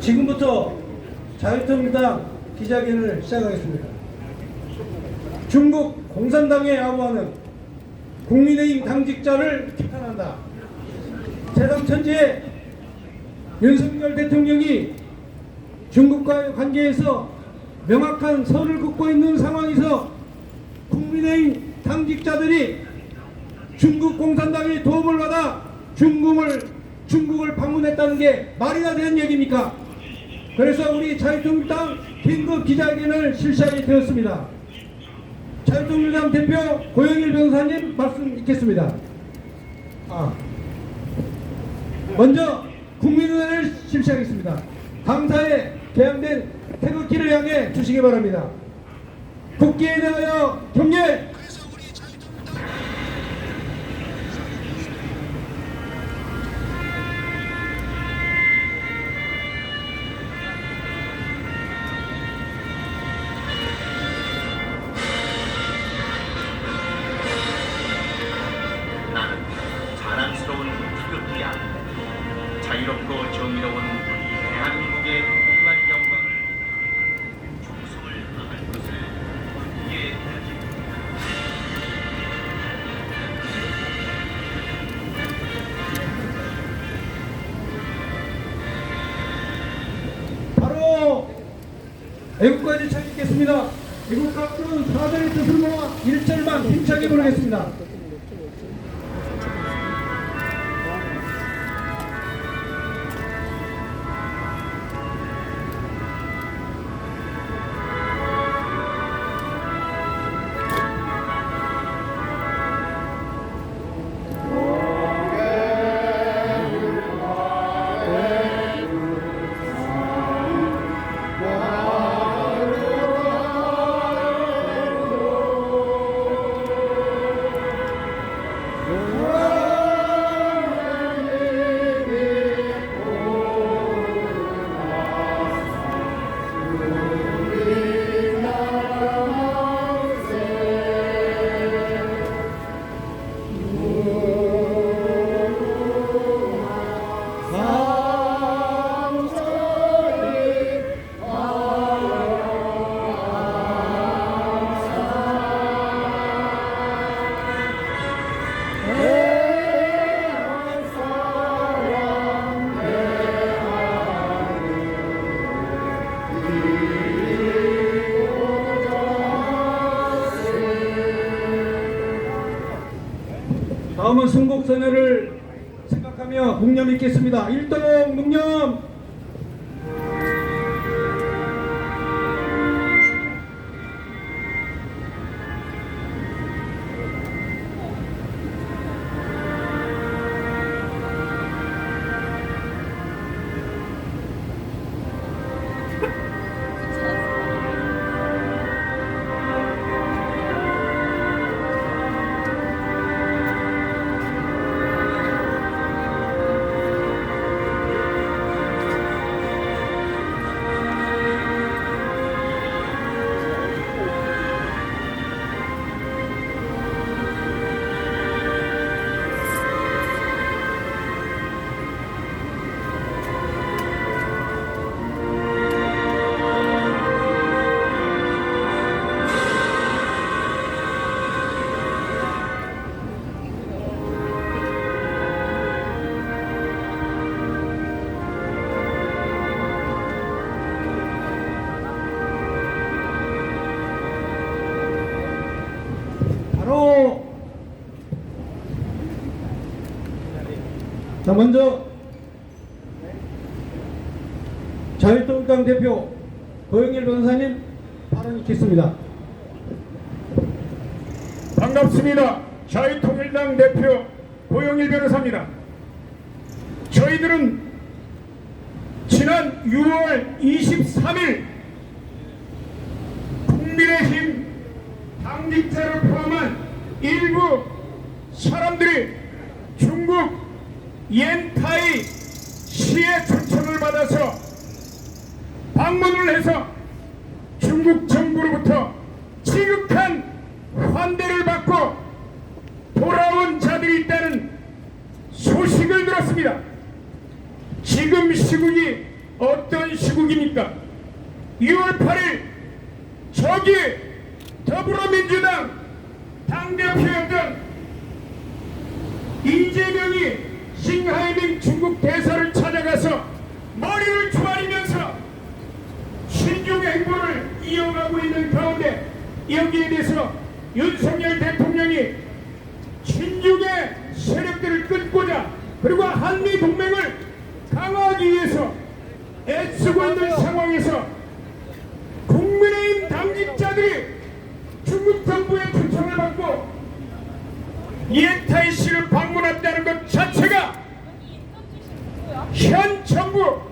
지금부터 자유통일당 기자회견을 시작하겠습니다. 중국 공산당의 아부하는 국민의힘 당직자를 비판한다. 세상 천지에 윤석열 대통령이 중국과의 관계에서 명확한 선을 긋고 있는 상황에서 국민의힘 당직자들이 중국 공산당의 도움을 받아 중국을 중국을 방문했다는 게 말이나 되는 얘기입니까? 그래서 우리 자유통일당 긴급 기자회견을 실시하게 되었습니다. 자유통일당 대표 고영일 변호사님 말씀 있겠습니다. 아, 먼저 국민의회를 실시하겠습니다. 강사에 개항된 태극기를 향해 주시기 바랍니다. 국기에 대하여 경례! 애국까지 찾겠습니다. 애국 가꾸는 사전의 뜻을 모아 일절만 힘차게 부르겠습니다. 다음은 순국선회를 생각하며 묵념 있겠습니다. 일동 묵념 먼저 자유통일당 대표 고영일 변호사님 발언 있겠습니다. 반갑습니다. 자유통일당 대표 고영일 변호사입니다. 저희들은 지난 6월 23일 국민의힘 당직자를 포함한 일부 사람들이 중국 옌타이 시의 초청을 받아서 방문을 해서 중국 정부로부터 지극한 환대를 받고 돌아온 자들이 있다는 소식을 맞습니다. 지금 시국이 어떤 시국입니까? 6월 8일 저기 더불어민주당 당대표였던 이재명이 싱하이밍 중국 대사를 찾아가서 머리를 조아리면서 신중 행보를 이어가고 있는 가운데 여기에 대해서 윤석열 대통령이 친중의 세력들을 끊고자 그리고 한미 동맹을 강화하기 위해서 애쓰고 있는 상황에서 국민의힘 당직자들이 중국 정부의 이엔타이 씨를 방문했다는 것 자체가 현 정부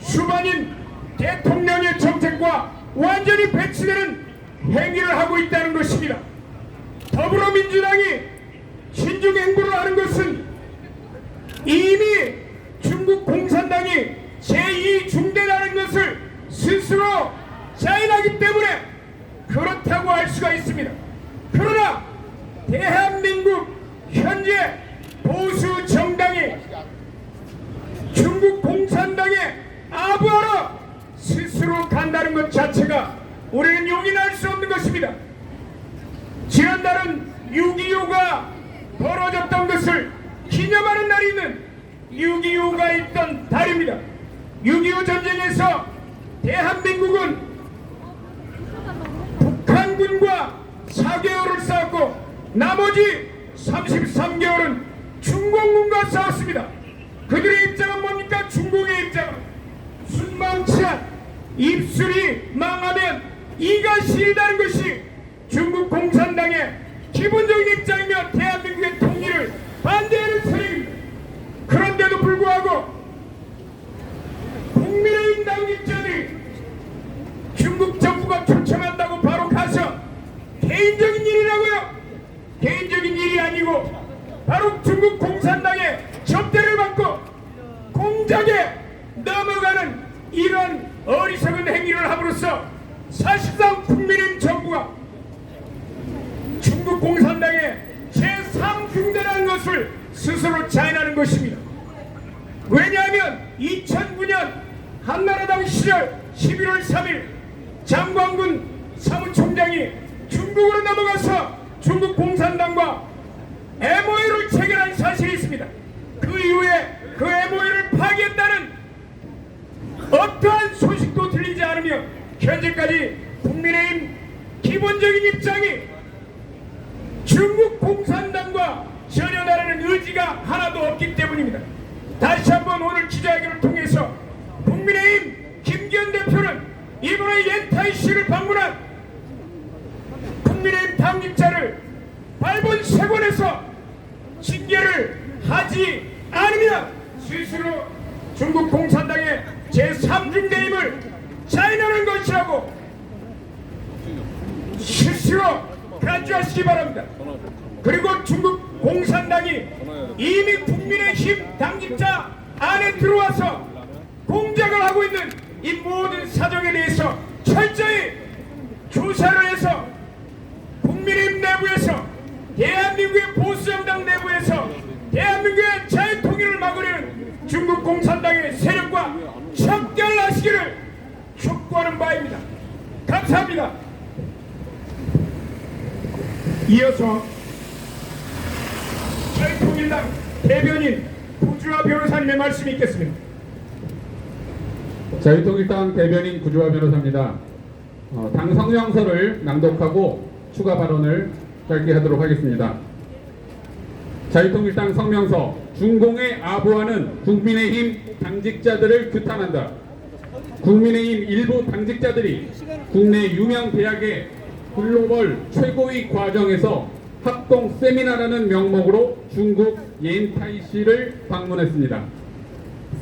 수반인 대통령의 정책과 완전히 배치되는 행위를 하고 있다는 것입니다. 더불어민주당이 신중 행보를 하는 것은 이미 중국 공산당이 제2중대라는 것을 스스로 자인하기 때문에 그렇다고 할 수가 있습니다. 그러나 대한민국 현재 보수 정당이 중국 공산당에 아부하러 스스로 간다는 것 자체가 우리는 용인할 수 없는 것입니다. 지난달은 6.25가 벌어졌던 것을 기념하는 날이 있는 6.25가 있던 달입니다. 6.25 전쟁에서 대한민국은 북한군과 4개월을 싸웠고 나머지 33개월은 중공군과 싸웠습니다. 그들의 입장은 뭡니까? 중공의 입장은 순망치한 입술이 망하면 이가 시리다는 것이 중국 공산당의 기본적인 입장이며 대한민국의 통일을 반대하는 세력입니다. 그런데도 불구하고 국민의힘 당직자들이 중국 정부가 초청한다고 바로 가서 개인적인 일이라고요. 개인적인 일이 아니고 바로 중국 공산당의 접대를 받고 공작에 넘어가는 이런 어리석은 행위를 함으로써 사실상 국민의힘 정부가 중국 공산당의 제3중대라는 것을 스스로 자인하는 것입니다. 왜냐하면 2009년 한나라당 시절 11월 3일 장광군 사무총장이 중국으로 넘어가서 중국 공산당과 MOU를 체결한 사실이 있습니다. 그 이후에 그 MOU를 파기했다는 어떠한 소식도 들리지 않으며 현재까지 국민의힘 기본적인 입장이 중국 공산당과 전혀 다르는 의지가 하나도 없기 때문입니다. 다시 한번 오늘 기자회견을 통해서 국민의힘 김기현 대표는 이번에 옌타이 씨를 방문한 국민의힘 당직자를 발본 세권에서 징계를 하지 않으면 스스로 중국 공산당의 제3중대임을 자인하는 것이라고 스스로 간주하시기 바랍니다. 그리고 중국 공산당이 이미 국민의힘 당직자 안에 들어와서 공작을 하고 있는 이 모든 사정에 대해서 철저히 조사를 해서 국민의힘 내부에서 대한민국의 보수정당 내부에서 대한민국의 자유통일을 막으려는 중국 공산당의 세력과 척결하시기를 촉구하는 바입니다. 감사합니다. 이어서 자유통일당 대변인 구주아 변호사님의 말씀이 있겠습니다. 자유통일당 대변인 구주화 변호사입니다. 어, 당 성명서를 낭독하고 추가 발언을 짧게 하도록 하겠습니다. 자유통일당 성명서 중공의 아부하는 국민의힘 당직자들을 규탄한다. 국민의힘 일부 당직자들이 국내 유명 대학의 글로벌 최고위 과정에서 합동 세미나라는 명목으로 중국 옌타이시를 방문했습니다.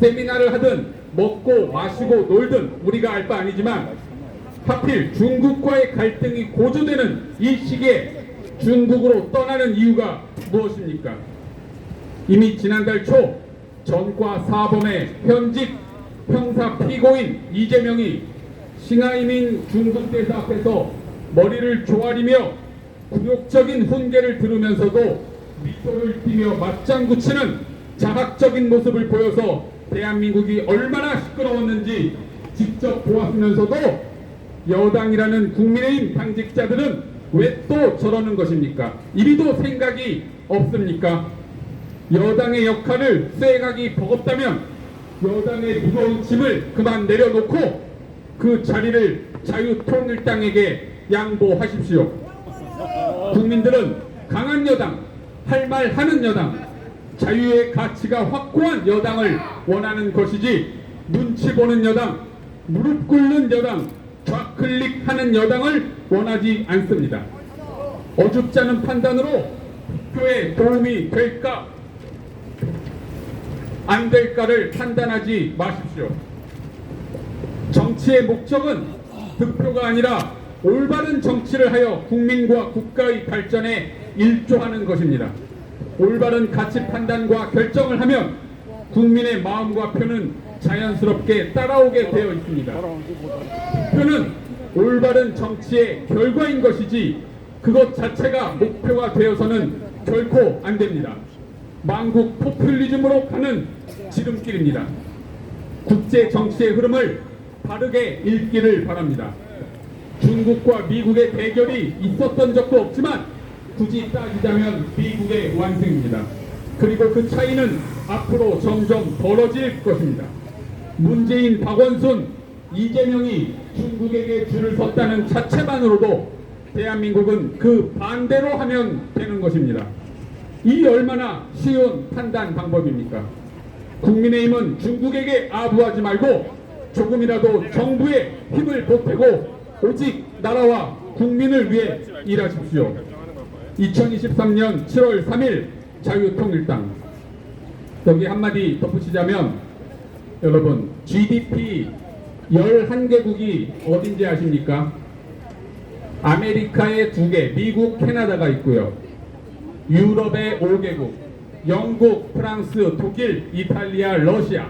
세미나를 하든 먹고 마시고 놀든 우리가 알 바 아니지만 하필 중국과의 갈등이 고조되는 이 시기에 중국으로 떠나는 이유가 무엇입니까? 이미 지난달 초 전과 사범의 현직 형사 피고인 이재명이 싱하이밍 중국 대사 앞에서 머리를 조아리며 굴욕적인 훈계를 들으면서도 미소를 띠며 맞장구 치는 자학적인 모습을 보여서 대한민국이 얼마나 시끄러웠는지 직접 보았으면서도 여당이라는 국민의힘 당직자들은 왜 또 저러는 것입니까? 이리도 생각이 없습니까? 여당의 역할을 수행하기 버겁다면 여당의 무거운 짐을 그만 내려놓고 그 자리를 자유통일당에게 양보하십시오. 국민들은 강한 여당, 할 말 하는 여당, 자유의 가치가 확고한 여당을 원하는 것이지 눈치 보는 여당, 무릎 꿇는 여당, 좌클릭하는 여당을 원하지 않습니다. 어줍지 않은 판단으로 투표에 도움이 될까 안 될까를 판단하지 마십시오. 정치의 목적은 득표가 아니라 올바른 정치를 하여 국민과 국가의 발전에 일조하는 것입니다. 올바른 가치 판단과 결정을 하면 국민의 마음과 표는 자연스럽게 따라오게 되어 있습니다. 표는 올바른 정치의 결과인 것이지 그것 자체가 목표가 되어서는 결코 안 됩니다. 망국 포퓰리즘으로 가는 지름길입니다. 국제 정치의 흐름을 바르게 읽기를 바랍니다. 중국과 미국의 대결이 있었던 적도 없지만 굳이 따지자면 미국의 완승입니다. 그리고 그 차이는 앞으로 점점 벌어질 것입니다. 문재인, 박원순, 이재명이 중국에게 줄을 섰다는 자체만으로도 대한민국은 그 반대로 하면 되는 것입니다. 이 얼마나 쉬운 판단 방법입니까? 국민의힘은 중국에게 아부하지 말고 조금이라도 정부의 힘을 보태고 오직 나라와 국민을 위해 일하십시오. 2023년 7월 3일 자유통일당 여기 한마디 덧붙이자면 여러분 GDP 11개국이 어딘지 아십니까? 아메리카에 2개, 미국, 캐나다가 있고요. 유럽의 5개국, 영국, 프랑스, 독일, 이탈리아, 러시아,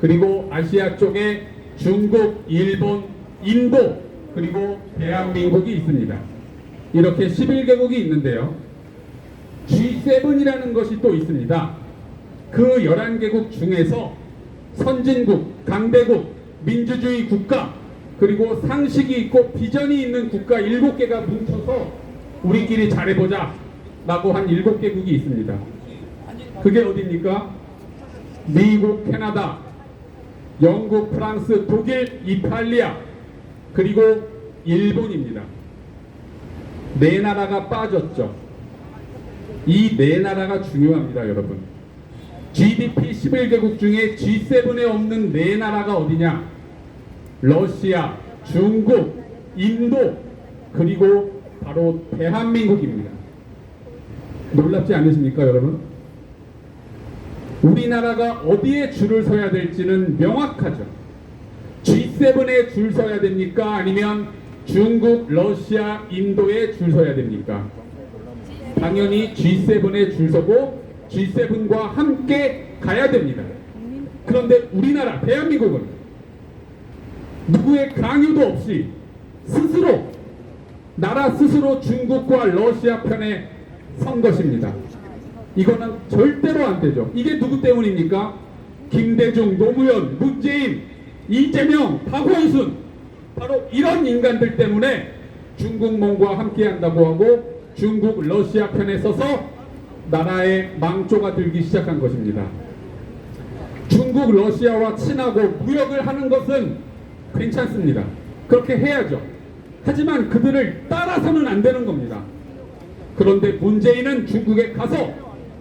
그리고 아시아 쪽에 중국, 일본, 인도, 그리고 대한민국이 있습니다. 이렇게 11개국이 있는데요. G7이라는 것이 또 있습니다. 그 11개국 중에서 선진국, 강대국, 민주주의 국가, 그리고 상식이 있고 비전이 있는 국가 7개가 뭉쳐서 우리끼리 잘해보자 라고 한 7개국이 있습니다. 그게 어디입니까? 미국, 캐나다, 영국, 프랑스, 독일, 이탈리아, 그리고 일본입니다. 네 나라가 빠졌죠. 이 네 나라가 중요합니다, 여러분. GDP 11개국 중에 G7에 없는 네 나라가 어디냐? 러시아, 중국, 인도, 그리고 바로 대한민국입니다. 놀랍지 않으십니까, 여러분? 우리나라가 어디에 줄을 서야 될지는 명확하죠. G7에 줄 서야 됩니까? 아니면 중국, 러시아, 인도에 줄 서야 됩니까? 당연히 G7에 줄 서고 G7과 함께 가야 됩니다. 그런데 우리나라, 대한민국은 누구의 강요도 없이 스스로 나라 스스로 중국과 러시아 편에 선 것입니다. 이거는 절대로 안 되죠. 이게 누구 때문입니까? 김대중, 노무현, 문재인, 이재명, 박원순 바로 이런 인간들 때문에 중국몽과 함께한다고 하고 중국, 러시아 편에 서서 나라의 망조가 들기 시작한 것입니다. 중국, 러시아와 친하고 무역을 하는 것은 괜찮습니다. 그렇게 해야죠. 하지만 그들을 따라서는 안 되는 겁니다. 그런데 문재인은 중국에 가서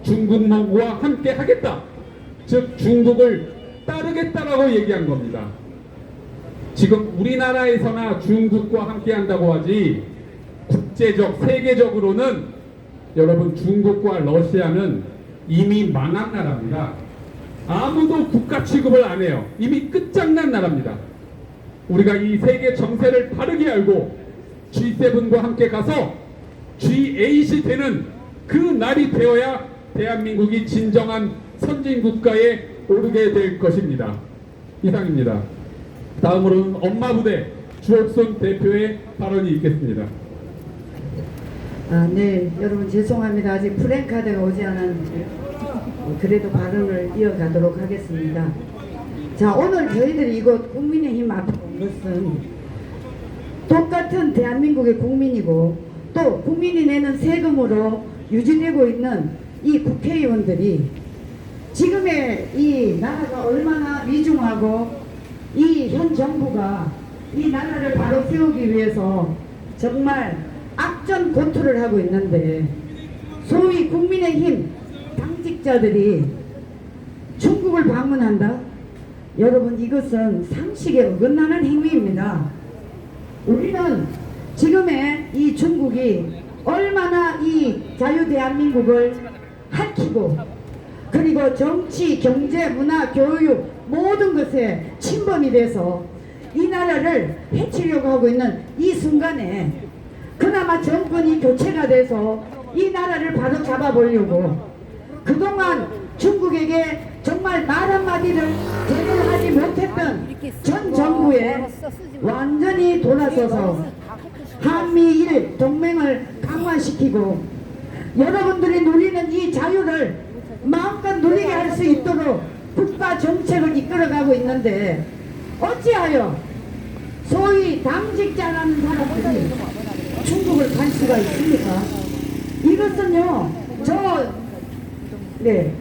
중국 정부와 함께 하겠다. 즉 중국을 따르겠다라고 얘기한 겁니다. 지금 우리나라에서나 중국과 함께 한다고 하지 국제적 세계적으로는 여러분 중국과 러시아는 이미 망한 나라입니다. 아무도 국가 취급을 안 해요. 이미 끝장난 나라입니다. 우리가 이 세계 정세를 바르게 알고 G7과 함께 가서 G8이 되는 그 날이 되어야 대한민국이 진정한 선진 국가에 오르게 될 것입니다. 이상입니다. 다음으로는 엄마 부대 주옥순 대표의 발언이 있겠습니다. 아, 네, 여러분 죄송합니다. 아직 프랭카드가 오지 않았는데요. 어, 그래도 발언을 이어가도록 하겠습니다. 자, 오늘 저희들이 이곳 국민의힘 앞에 온 것은 똑같은 대한민국의 국민이고 또 국민이 내는 세금으로 유지되고 있는 이 국회의원들이 지금의 이 나라가 얼마나 위중하고 이 현 정부가 이 나라를 바로 세우기 위해서 정말 악전 고투를 하고 있는데 소위 국민의힘 당직자들이 중국을 방문한다? 여러분 이것은 상식에 어긋나는 행위입니다. 우리는 지금의 이 중국이 얼마나 이 자유 대한민국을 핥히고 그리고 정치, 경제, 문화, 교육 모든 것에 침범이 돼서 이 나라를 해치려고 하고 있는 이 순간에 그나마 정권이 교체가 돼서 이 나라를 바로 잡아보려고 그동안 중국에게 정말 말 한마디를 제대로 하지 못했던 전 정부에 완전히 돌아서서 한미일 동맹을 강화시키고 여러분들이 누리는 이 자유를 마음껏 누리게 할 수 있도록 국가 정책을 이끌어가고 있는데 어찌하여 소위 당직자라는 사람들이 중국을 갈 수가 있습니까? 이것은요, 저, 네.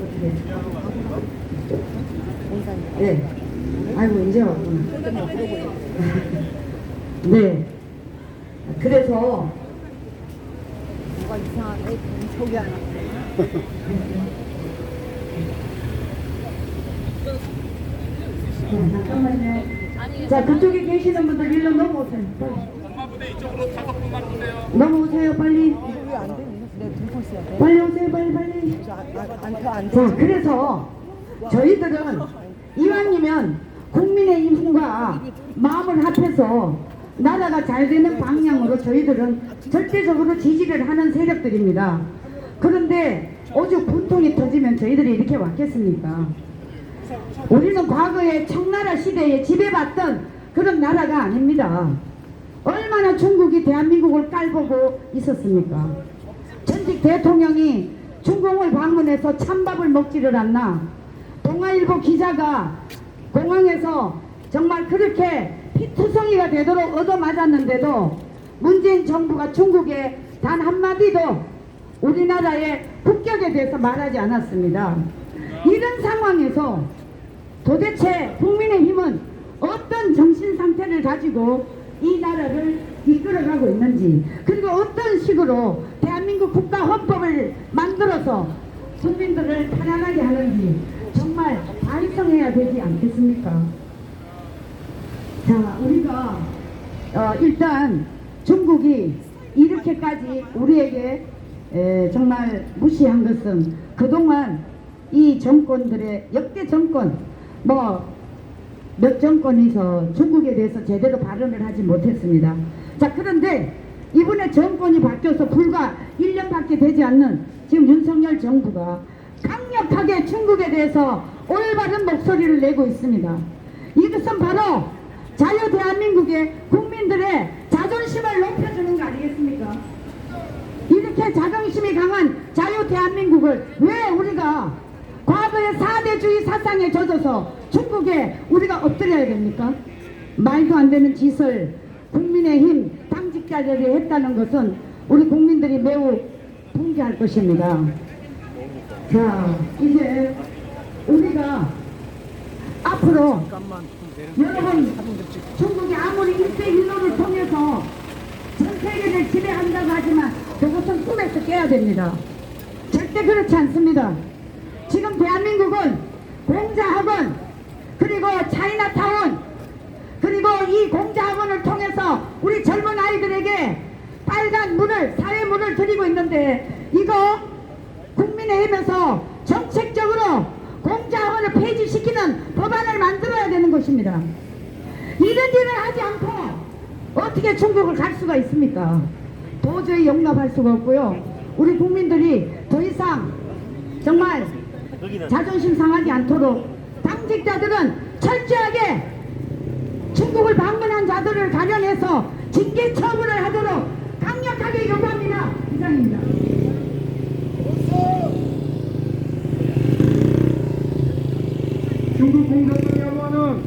어떻게. 네. 아이고, 이제 왔구나. 네. 그래서 뭐가 이상하게 저기 하나. 자, 그쪽에 계시는 분들 일로 넘어오세요. 이쪽으로 다섯 분만 오세요. 넘어오세요, 빨리. 빨리 오세요, 빨리, 빨리. 자, 그래서 저희들은 이왕이면 국민의힘과 마음을 합해서 나라가 잘 되는 방향으로 저희들은 절대적으로 지지를 하는 세력들입니다. 그런데 오죽 분통이 터지면 저희들이 이렇게 왔겠습니까? 우리는 과거에 청나라 시대에 지배받던 그런 나라가 아닙니다. 얼마나 중국이 대한민국을 깔보고 있었습니까? 전직 대통령이 중공을 방문해서 찬밥을 먹지를 않나 동아일보 기자가 공항에서 정말 그렇게 피투성이가 되도록 얻어맞았는데도 문재인 정부가 중국에 단 한마디도 우리나라의 국격에 대해서 말하지 않았습니다. 이런 상황에서 도대체 국민의힘은 어떤 정신 상태를 가지고 이 나라를 이끌어가고 있는지 그리고 어떤 식으로 대한민국 국가 헌법을 만들어서 국민들을 편안하게 하는지 정말 반성해야 되지 않겠습니까? 자, 우리가 어, 일단 중국이 이렇게까지 우리에게 에, 정말 무시한 것은 그동안 이 정권들의 역대 정권 뭐 몇 정권에서 중국에 대해서 제대로 발언을 하지 못했습니다. 자 그런데 이번에 정권이 바뀌어서 불과 1년밖에 되지 않는 지금 윤석열 정부가 강력하게 중국에 대해서 올바른 목소리를 내고 있습니다. 이것은 바로 자유 대한민국의 국민들의 자존심을 높여주는 거 아니겠습니까? 이렇게 자존심이 강한 자유 대한민국을 왜 우리가 과거의 4대주의 사상에 젖어서 중국에 우리가 엎드려야 됩니까? 말도 안 되는 짓을 국민의힘 당직자들이 했다는 것은 우리 국민들이 매우 분개할 것입니다. 자, 이제 우리가 앞으로 여러분 중국이 아무리 일대일로를 통해서 전 세계를 지배한다고 하지만 그것은 꿈에서 깨야 됩니다. 절대 그렇지 않습니다. 지금 대한민국은 공자학원 그리고 차이나타운 그리고 이 공자학원을 통해서 우리 젊은 아이들에게 빨간 문을 사회 문을 드리고 있는데 이거 국민의힘에서 정책적으로 공자학원을 폐지시키는 법안을 만들어야 되는 것입니다. 이런 일을 하지 않고 어떻게 중국을 갈 수가 있습니까? 도저히 용납할 수가 없고요. 우리 국민들이 더 이상 정말 자존심 상하지 않도록 당직자들은 철저하게 중국을 방문한 자들을 가려내서 징계 처분을 하도록 강력하게 요구합니다. 이상입니다. 중국 공산당이 하는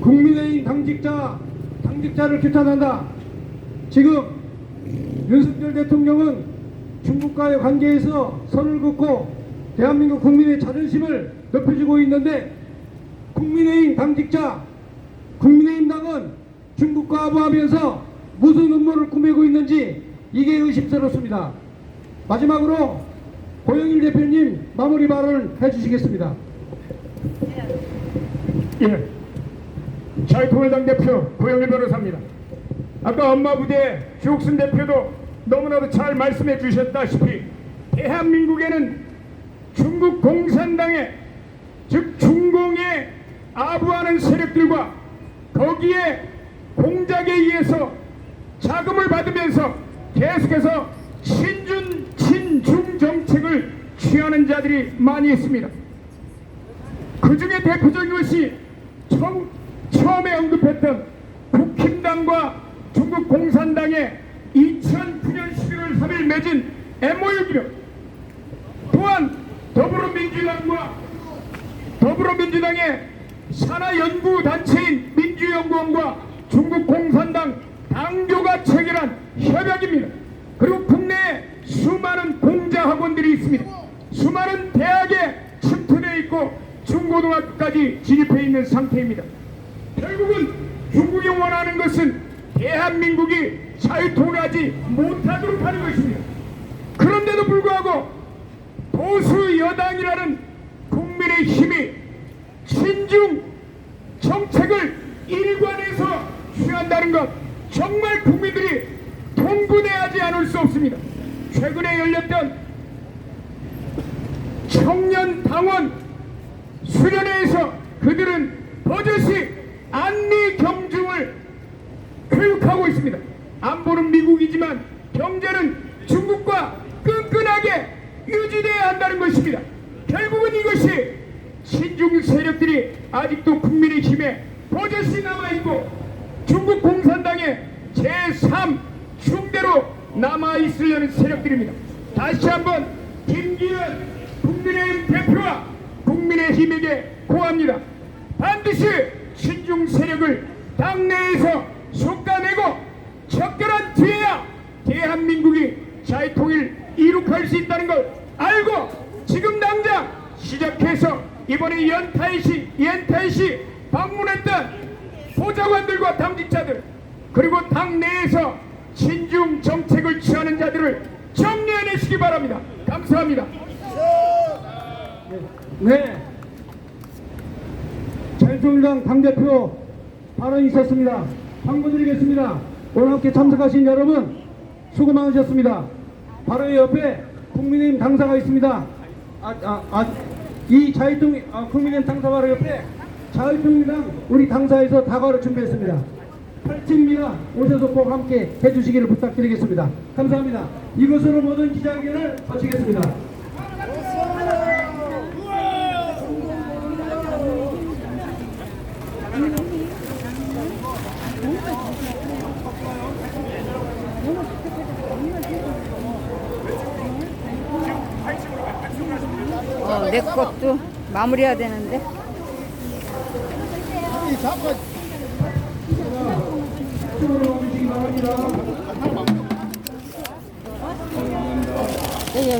국민의힘 당직자, 당직자를 규탄한다. 지금 윤석열 대통령은 중국과의 관계에서 선을 긋고 대한민국 국민의 자존심을 높여주고 있는데 국민의힘 당직자 국민의힘 당은 중국과 아부하면서 무슨 음모를 꾸미고 있는지 이게 의심스럽습니다. 마지막으로 고영일 대표님 마무리 발언을 해주시겠습니다. 예. 자유통일당 대표 고영일 변호사입니다. 아까 엄마 부대 주옥순 대표도 너무나도 잘 말씀해 주셨다시피 대한민국에는 중국 공산당의 즉 중공에 아부하는 세력들과 거기에 공작에 의해서 자금을 받으면서 계속해서 친준 친중 정책을 취하는 자들이 많이 있습니다. 그 중에 대표적인 것이 처음, 처음에 언급했던 국힘당과 중국 공산당의 2009년 11월 3일 맺은 MOU이며 또한 더불어민주당과 더불어민주당의 산하연구단체인 민주연구원과 중국 공산당 당교가 체결한 협약입니다. 그리고 국내에 수많은 공자학원들이 있습니다. 수많은 대학에 침투되어 있고 중고등학교까지 진입해 있는 상태입니다. 결국은 중국이 원하는 것은 대한민국이 자유통일하지 못하도록 하는 것입니다. 그런데도 불구하고 보수 여당이라는 국민의 힘이 친중 정책을 일관해서 취한다는 것 정말 국민들이 않을 수 없습니다. 최근에 열렸던 청년 당원 수련회에서 그들은 버젓이 안미 경중을 교육하고 있습니다. 안보는 미국이지만 경제는 중국과 끈끈하게 유지돼야 한다는 것입니다. 결국은 이것이 친중 세력들이 아직도 국민의 힘에 버젓이 남아있고 중국 공산당의 제3 충대로 남아있으려는 세력들입니다. 다시 한번 김기현 국민의힘 대표와 국민의힘에게 고합니다. 반드시 친중 세력을 당내에서 속아내고 척결한 뒤에야 대한민국이 자유통일 이룩할 수 있다는 걸 알고 지금 당장 시작해서 이번에 연타이시 연타이시 방문했던 보좌관들과 당직자들 그리고 당내에서 친중 정책을 취하는 자들을 정리해내시기 바랍니다. 감사합니다. 네. 자유통일당 당대표 발언이 있었습니다. 광고드리겠습니다. 오늘 함께 참석하신 여러분 수고 많으셨습니다. 바로 옆에 국민의힘 당사가 있습니다. 아, 아, 아, 이 자유통, 아, 국민의힘 당사 바로 옆에 자유통일당 우리 당사에서 다과를 준비했습니다. 8팀입니다. 오셔서 꼭 함께 해주시기를 부탁드리겠습니다. 감사합니다. 이것으로 모든 기자회견을 마치겠습니다. 어, 내 것도 마무리해야 되는데. 이쪽으로 오시기 바랍니다. 예, 예.